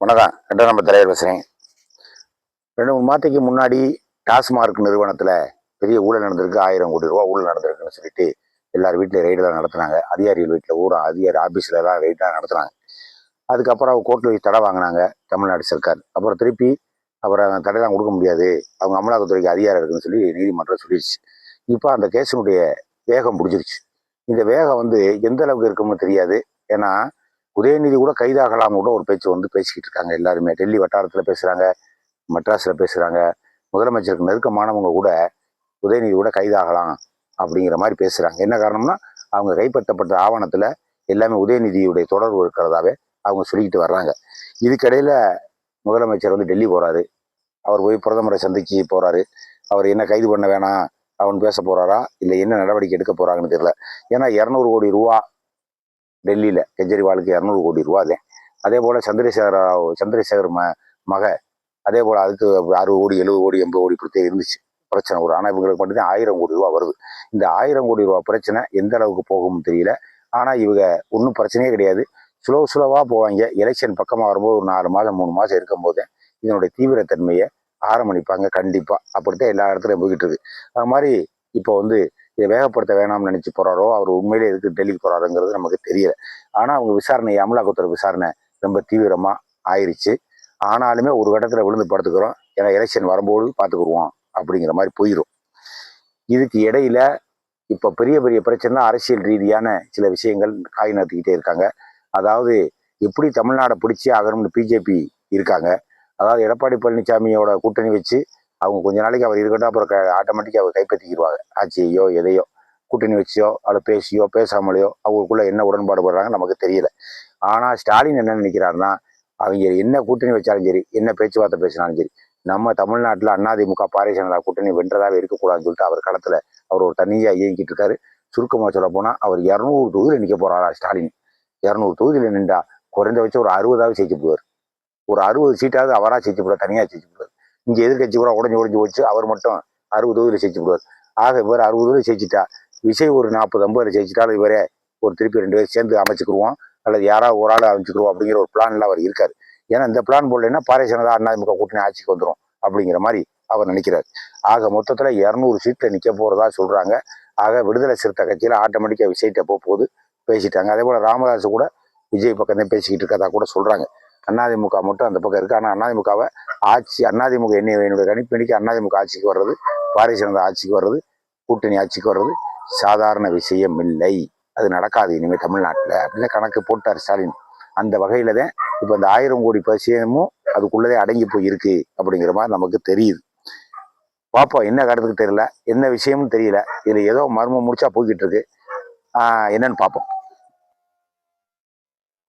வணக்கம். ரெண்டாம் நம்பர் தலைவர் பேசுகிறேன் ரெண்டு மூணு மாதத்துக்கு முன்னாடி டாஸ்மார்க் நிறுவனத்தில் பெரிய ஊழல் நடந்திருக்கு. ஆயிரம் கோடி ரூபா ஊழல் நடந்திருக்குன்னு சொல்லிட்டு எல்லார் வீட்டில் ரெய்டெலாம் நடத்துனாங்க. அதிகாரிகள் வீட்டில் ஊரா அதிகாரி ஆஃபீஸ்லலாம் ரெய்டெலாம் நடத்துனாங்க. அதுக்கப்புறம் அவங்க கோர்ட்டில் போய் தடை வாங்கினாங்க தமிழ்நாடு சர்க்கார். அப்புறம் திருப்பி அப்புறம் தடைலாம் கொடுக்க முடியாது. அவங்க அமலாக்கத்துறைக்கு அதிகாரம் இருக்குன்னு சொல்லி நீதிமன்றம் சொல்லிடுச்சு. இப்போ அந்த கேஸினுடைய வேகம் பிடிச்சிருச்சு. இந்த வேகம் வந்து எந்த அளவுக்கு இருக்கும்னு தெரியாது. ஏன்னா உதயநிதி கூட கைதாகலாம் கூட ஒரு பேச்சு வந்து பேசிக்கிட்டு இருக்காங்க எல்லாருமே. டெல்லி வட்டாரத்தில் பேசுகிறாங்க மெட்ராஸில் பேசுகிறாங்க முதலமைச்சருக்கு நெருக்கமானவங்க கூட உதயநிதி கூட கைதாகலாம் அப்படிங்கிற மாதிரி பேசுகிறாங்க என்ன காரணம்னா அவங்க கைப்பற்றப்பட்ட ஆவணத்தில் எல்லாமே உதயநிதியுடைய தொடர்பு இருக்கிறதாவே அவங்க சொல்லிக்கிட்டு வர்றாங்க. இதுக்கிடையில் முதலமைச்சர் வந்து டெல்லி போகிறாரு அவர் போய் பிரதமரை சந்திச்சு போகிறாரு அவர் என்ன கைது பண்ண வேணாம் அவன் பேச போகிறாரா இல்லை என்ன நடவடிக்கை எடுக்க போகிறாங்கன்னு தெரியல. ஏன்னா இரநூறு கோடி ரூபா டெல்லியில் கெஜ்ரிவாலுக்கு இரநூறு கோடி ரூபா தான் அதே போல் சந்திரசேகர ராவ் சந்திரசேகர் ம மக அதே போல் அதுக்கு அறுபது கோடி எழுபது கோடி எண்பது கோடி கொடுத்தே இருந்துச்சு. பிரச்சனை ஒரு ஆனால் இவங்களுக்கு மட்டும்தான் ஆயிரம் கோடி ரூபா வருது. இந்த ஆயிரம் கோடி ரூபா பிரச்சனை எந்த அளவுக்கு போகும்னு தெரியல. ஆனால் இவங்க ஒன்றும் பிரச்சனையே கிடையாது. ஸ்லோ ஸ்லோவாக போவாங்க. எலெக்ஷன் பக்கமாக வரும்போது ஒரு நாலு மாதம் மூணு மாதம் இருக்கும்போது இதனுடைய தீவிரத்தன்மையை ஆரம்பிப்பாங்க கண்டிப்பாக அப்படித்தான் எல்லா இடத்துலையும் போய்கிட்டு இருக்கு. அது மாதிரி இப்போ வந்து இதை வேகப்படுத்த வேணாம்னு நினச்சி போகிறாரோ அவர் உண்மையிலே எதுக்கு டெல்லிக்கு போகிறாருங்கிறது நமக்கு தெரியல. ஆனால் அவங்க விசாரணை அமலாக்கத்துறை விசாரணை ரொம்ப தீவிரமாக ஆயிடுச்சு ஆனாலுமே ஒரு கட்டத்தில் விழுந்து படுத்துக்கிறோம். ஏன்னா எலெக்ஷன் வரும்போது பார்த்துக்குருவோம் அப்படிங்கிற மாதிரி போயிடும் இதுக்கு இடையில இப்போ பெரிய பெரிய பிரச்சனை அரசியல் ரீதியான சில விஷயங்கள் காய் நடத்திக்கிட்டே இருக்காங்க. அதாவது எப்படி தமிழ்நாடை பிடிச்சி ஆகணும்னு பிஜேபி இருக்காங்க. அதாவது எடப்பாடி பழனிசாமியோட கூட்டணி வச்சு அவங்க கொஞ்ச நாளைக்கு அவர் இருக்கட்டும் அப்புறம் ஆட்டோமேட்டிக்காக அவர் கைப்பற்றிக்கிடுவாங்க ஆட்சியையோ எதையோ கூட்டணி வச்சியோ அதில் பேசியோ பேசாமலையோ அவங்களுக்குள்ள என்ன உடன்பாடு போடுறாங்க நமக்கு தெரியல. ஆனால் ஸ்டாலின் என்ன நினைக்கிறாருன்னா அவங்க என்ன கூட்டணி வச்சாலும் சரி என்ன பேச்சுவார்த்தை பேசினாலும் சரி நம்ம தமிழ்நாட்டில் அண்ணாதிமுக பாரதிய ஜனதா கூட்டணி வென்றதாகவே இருக்கக்கூடாதுன்னு சொல்லிட்டு அவர் களத்தில் அவர் ஒரு தனியாக இயங்கிட்டு இருக்காரு. சுருக்கமாக சொல்ல போனால் அவர் இரநூறு தொகுதியில் நிற்க போகிறாரா ஸ்டாலின். இரநூறு தொகுதியில் நின்றா குறைந்தபட்சம் ஒரு அறுபதாவது ஜெயிச்சு போவார் ஒரு அறுபது சீட்டாவது அவராக ஜெயிச்சு போடுவார் தனியாக ஜெயிச்சு இங்கே எதிர்கட்சி கூட உடஞ்சி உடஞ்சி போச்சு. அவர் மட்டும் அறுபது தொகுதியில் ஜெயிச்சு விடுவார் ஆக இவர் அறுபது தொகுதியில் ஜெயிச்சிட்டா விஜய் ஒரு நாற்பது ஐம்பதுல ஜெயிச்சிட்டாலும் இவரே ஒரு திருப்பி ரெண்டு பேரும் சேர்ந்து அமைச்சுக்குருவோம். அல்லது யாராவது ஒரு ஆள் அமைச்சுக்குருவோம் அப்படிங்கிற ஒரு பிளான்லாம் அவர் இருக்காரு. ஏன்னா இந்த பிளான் போடலைன்னா பாரதிய ஜனதா அதிமுக கூட்டணி ஆட்சிக்கு வந்துடும் அப்படிங்கிற மாதிரி அவர் நினைக்கிறார். ஆக மொத்தத்தில் இரநூறு சீட்டில் நிற்க போகிறதா சொல்கிறாங்க ஆக விடுதலை சிறுத்தை கட்சியில் ஆட்டோமேட்டிக்காக விஜய்கிட்ட போக போகுது பேசிட்டாங்க. அதே போல் ராமதாஸ் கூட விஜய் பக்கம் தான் பேசிக்கிட்டு இருக்கதா கூட சொல்கிறாங்க அதிமுக மட்டும் அந்த பக்கம் இருக்குது ஆனால் அதிமுகவை ஆட்சி அதிமுக என்ன என்னுடைய கணிப்பணிக்கு அதிமுக ஆட்சிக்கு வர்றது பாரதிய ஜனதா ஆட்சிக்கு வர்றது கூட்டணி ஆட்சிக்கு வர்றது சாதாரண விஷயம் இல்லை அது நடக்காது இனிமேல் தமிழ்நாட்டில். அப்படின்னு கணக்கு போட்டார் ஸ்டாலின். அந்த வகையில் தான் இப்போ இந்த ஆயிரம் கோடி பசியமும் அதுக்குள்ளதே அடங்கி போய் இருக்கு அப்படிங்கிற மாதிரி நமக்கு தெரியுது. பார்ப்போம் என்ன கருத்துக்கு தெரியல என்ன விஷயமும் தெரியல. இதில் ஏதோ மர்மம் முடிச்சா போய்கிட்டு இருக்கு. என்னன்னு பார்ப்போம்